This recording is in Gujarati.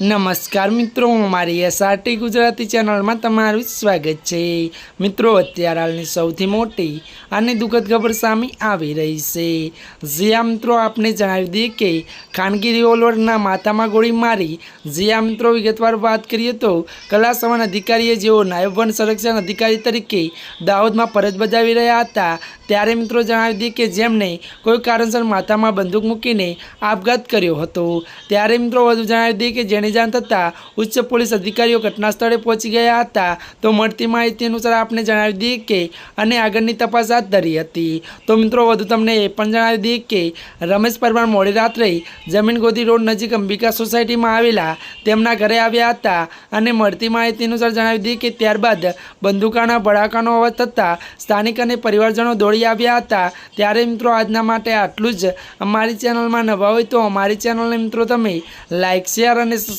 નમસ્કાર મિત્રો મારી એસઆરટી ગુજરાતી ચેનલમાં તમારું સ્વાગત છે. મિત્રો, અત્યારે હાલની સૌથી મોટી અને દુઃખદ ખબર સામે આવી રહી છે. જીયા મિત્રો, આપને જણાવી દઈએ કે ખાનગી રિવોલ્વરના માથામાં ગોળી મારી જીયા મિત્રો વિગતવાર વાત કરીએ તો કલા સમાન અધિકારીએ જેઓ નાયબ વન સંરક્ષણ અધિકારી તરીકે દાહોદમાં ફરજ બજાવી રહ્યા હતા, ત્યારે મિત્રો જણાવી દઈએ કે જેમને કોઈ કારણસર માથામાં બંદૂક મૂકીને આપઘાત કર્યો હતો. ત્યારે મિત્રો વધુ જણાવી દઈએ કે જાણ થતાં ઉચ્ચ પોલીસ અધિકારીઓ ઘટના સ્થળે પહોંચી ગયા હતા. તો મળતી માહિતી અનુસાર આપને જણાવી દઈએ કે, અને આગળની તપાસ હાથ ધરી હતી. તો મિત્રો, વધુ તમને એ પણ જણાવી દઈએ કે, રમેશ પરમાર મોડી રાત્રે જમીન ગોદી રોડ નજીક અંબિકા સોસાયટીમાં આવેલા તેમના ઘરે આવ્યા હતા. અને મળતી માહિતી અનુસાર જણાવી દઈએ કે, ત્યારબાદ બંદૂકાના ભડાકાનો અવાજ થતાં સ્થાનિક અને પરિવારજનો દોડી આવ્યા હતા. ત્યારે મિત્રો, આજના માટે આટલું જ. અમારી ચેનલમાં નવા હોય તો અમારી ચેનલને મિત્રો, તમે લાઇક શેર અને